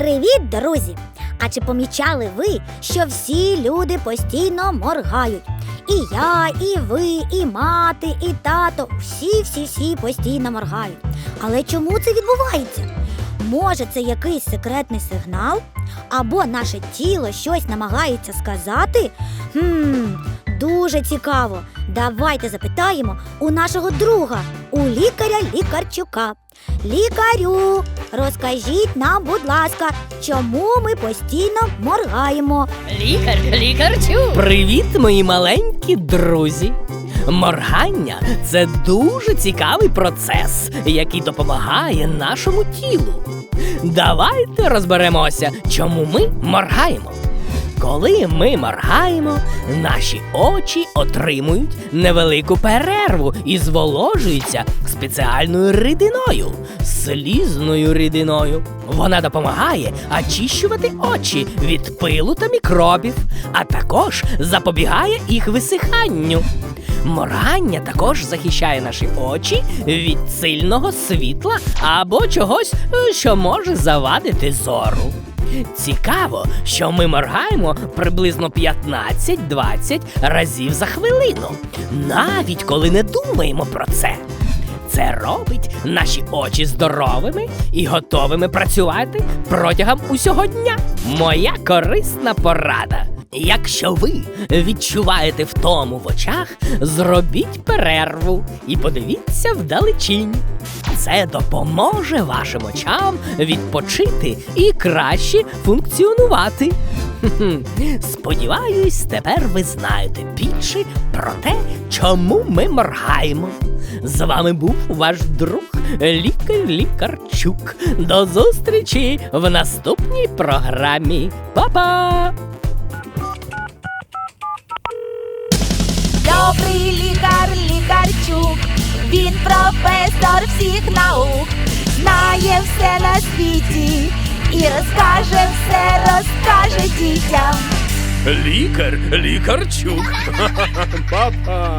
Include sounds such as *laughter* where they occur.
Привіт, друзі! А чи помічали ви, що всі люди постійно моргають? І я, і ви, і мати, і тато, всі, всі, всі постійно моргають. Але чому це відбувається? Може, це якийсь секретний сигнал? Або наше тіло щось намагається сказати? Хм, дуже цікаво. Давайте запитаємо у нашого друга, у лікаря Лікарчука. Лікарю, розкажіть нам, будь ласка, чому ми постійно моргаємо? Лікар, лікарчу. Привіт, мої маленькі друзі. Моргання це дуже цікавий процес, який допомагає нашому тілу. Давайте розберемося, чому ми моргаємо. Коли ми моргаємо, наші очі отримують невелику перерву і зволожуються спеціальною рідиною, слізною рідиною. Вона допомагає очищувати очі від пилу та мікробів, а також запобігає їх висиханню. Моргання також захищає наші очі від сильного світла або чогось, е, що може завадити зору. Цікаво, що ми моргаємо приблизно 15-20 разів за хвилину, навіть коли не думаємо про це. Це робить наші очі здоровими і готовими працювати протягом усього дня. Моя корисна порада. Якщо ви відчуваєте втому в очах, зробіть перерву і подивіться вдалечінь. Це допоможе вашим очам відпочити і краще функціонувати. *laughs* Сподіваюсь, тепер ви знаєте більше про те, чому ми моргаємо. З вами був ваш друг лікар Лікарчук. До зустрічі в наступній програмі. Па-па! Добрий лікар, лікарчук, він професор світі і розкаже все, розкаже дітям. Лікар, лікарчук. Папа.